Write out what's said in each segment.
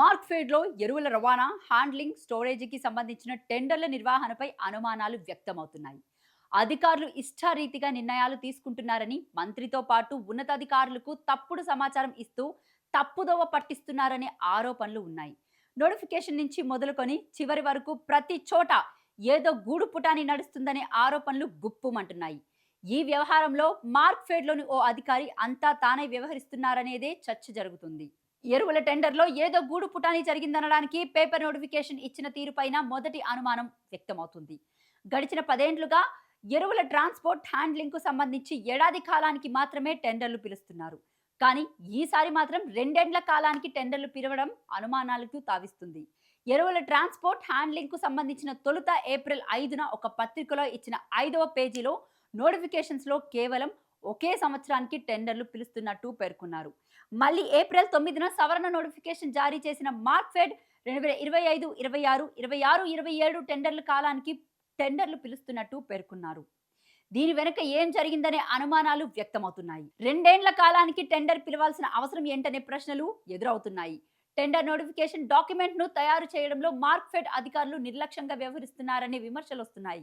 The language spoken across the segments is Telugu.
మార్క్ఫెడ్లో ఎరువుల రవాణా హ్యాండ్లింగ్ స్టోరేజీకి సంబంధించిన టెండర్ల నిర్వహణపై అనుమానాలు వ్యక్తమవుతున్నాయి. అధికారులు ఇష్టారీతిగా నిర్ణయాలు తీసుకుంటున్నారని మంత్రితో పాటు ఉన్నతాధికారులకు తప్పుడు సమాచారం ఇస్తూ తప్పుదోవ పట్టిస్తున్నారనే ఆరోపణలు ఉన్నాయి. నోటిఫికేషన్ నుంచి మొదలుకొని చివరి వరకు ప్రతి చోట ఏదో గూడు పుటాని నడుస్తుందనే ఆరోపణలు గుప్పుమంటున్నాయి. ఈ వ్యవహారంలో మార్క్ఫెడ్లోని ఓ అధికారి అంతా తానే వ్యవహరిస్తున్నారనేదే చర్చ జరుగుతుంది. ఎరువుల టెండర్లో ఏదో గూడు పుటాని జరిగిందనడానికి పేపర్ నోటిఫికేషన్ ఇచ్చిన తీరుపైన మొదటి అనుమానం వ్యక్తమవుతుంది. గడిచిన పదేండ్లుగా ఎరువుల ట్రాన్స్పోర్ట్ హ్యాండ్లింగ్కు సంబంధించి ఏడాది కాలానికి మాత్రమే టెండర్లు పిలుస్తున్నారు. కానీ ఈసారి మాత్రం రెండేండ్ల కాలానికి టెండర్లు పిలవడం అనుమానాలకు తావిస్తుంది. ఎరువుల ట్రాన్స్పోర్ట్ హ్యాండ్లింగ్కు సంబంధించిన తొలుత ఏప్రిల్ ఐదున ఒక పత్రికలో ఇచ్చిన ఐదవ పేజీలో నోటిఫికేషన్స్లో కేవలం ఒకే సంవత్సరానికి టెండర్లు పిలుస్తున్నట్టు పేర్కొన్నారు. మళ్ళీ ఏప్రిల్ తొమ్మిదిన సవరణ నోటిఫికేషన్ జారీ చేసిన మార్క్ఫెడ్ రెండు వేల ఇరవై ఐదు ఇరవై ఆరు ఇరవై ఆరు ఇరవై ఏడు టెండర్ల కాలానికి టెండర్లు పిలుస్తున్నట్టు పేర్కొన్నారు. దీని వెనుక ఏం జరిగిందనే అనుమానాలు వ్యక్తమవుతున్నాయి. రెండేండ్ల కాలానికి టెండర్ పిలవాల్సిన అవసరం ఏంటనే ప్రశ్నలు ఎదురవుతున్నాయి. టెండర్ నోటిఫికేషన్ డాక్యుమెంట్ను తయారు చేయడంలో మార్క్ఫెడ్ అధికారులు నిర్లక్ష్యంగా వ్యవహరిస్తున్నారనే విమర్శలు వస్తున్నాయి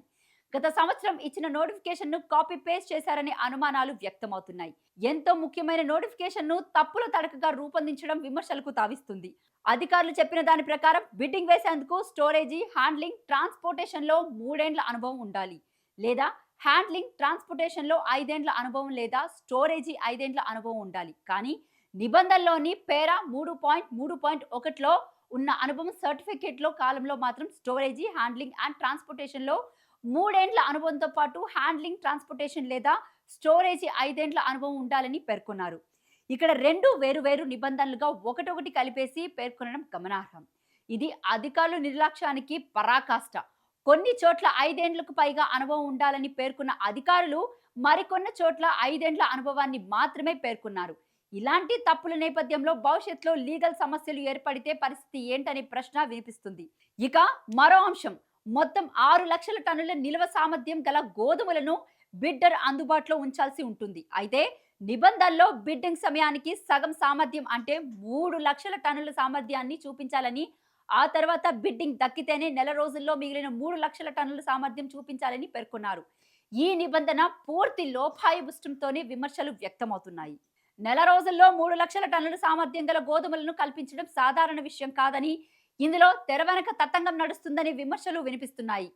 గత సంవత్సరం ఇచ్చిన నోటిఫికేషన్ను కాపీ పేస్ట్ చేశారనే అనుమానాలు వ్యక్తమవుతున్నాయి. ఎంతో ముఖ్యమైన నోటిఫికేషన్ను తప్పుల తడకగా రూపొందించడం విమర్శలకు తావిస్తుంది. అధికారులు చెప్పిన దాని ప్రకారం బిడ్డింగ్ వేసేందుకు స్టోరేజీ హ్యాండ్లింగ్ ట్రాన్స్పోర్టేషన్లో మూడేండ్ల అనుభవం ఉండాలి. లేదా హ్యాండ్లింగ్ ట్రాన్స్పోర్టేషన్లో ఐదేండ్ల అనుభవం లేదా స్టోరేజీ ఐదేండ్ల అనుభవం ఉండాలి. కానీ నిబంధనలోని పేరా మూడు పాయింట్ మూడు పాయింట్ ఒకటిలో ఉన్న అనుభవం సర్టిఫికేట్లో కాలంలో మాత్రం స్టోరేజీ హ్యాండ్లింగ్ అండ్ ట్రాన్స్పోర్టేషన్లో మూడేండ్ల అనుభవంతో పాటు హ్యాండ్లింగ్ ట్రాన్స్పోర్టేషన్ లేదా స్టోరేజీ ఐదేండ్ల అనుభవం ఉండాలని పేర్కొన్నారు. ఇక్కడ రెండు వేరు వేరు నిబంధనలుగా ఒకటొకటి కలిపేసి పేర్కొనడం గమనార్హం. ఇది అధికారుల నిర్లక్ష్యానికి పరాకాష్ట. కొన్ని చోట్ల ఐదేండ్లకు పైగా అనుభవం ఉండాలని పేర్కొన్న అధికారులు మరికొన్ని చోట్ల ఐదేండ్ల అనుభవాన్ని మాత్రమే పేర్కొన్నారు. ఇలాంటి తప్పుల నేపథ్యంలో భవిష్యత్తులో లీగల్ సమస్యలు ఏర్పడితే పరిస్థితి ఏంటనే ప్రశ్న వినిపిస్తుంది. ఇక మరో అంశం. మొత్తం ఆరు లక్షల టన్నుల నిల్వ సామర్థ్యం గల గోధుమలను బిడ్డర్ అందుబాటులో ఉంచాల్సి ఉంటుంది. అయితే నిబంధనల్లో బిడ్డింగ్ సమయానికి సగం సామర్థ్యం అంటే మూడు లక్షల టన్నుల సామర్థ్యాన్ని చూపించాలని ఆ తర్వాత బిడ్డింగ్ దక్కితేనే నెల రోజుల్లో మిగిలిన మూడు లక్షల టన్నుల సామర్థ్యం చూపించాలని పేర్కొన్నారు. ఈ నిబంధన పూర్తి లోపాయుభుష్టంతోనే విమర్శలు వ్యక్తమవుతున్నాయి. నెల రోజుల్లో మూడు లక్షల టన్నుల సామర్థ్యం గల గోధుమలను కల్పించడం సాధారణ విషయం కాదని ఇందులో తెర వెనక తతంగం నడుస్తుందనే విమర్శలు వినిపిస్తున్నాయి.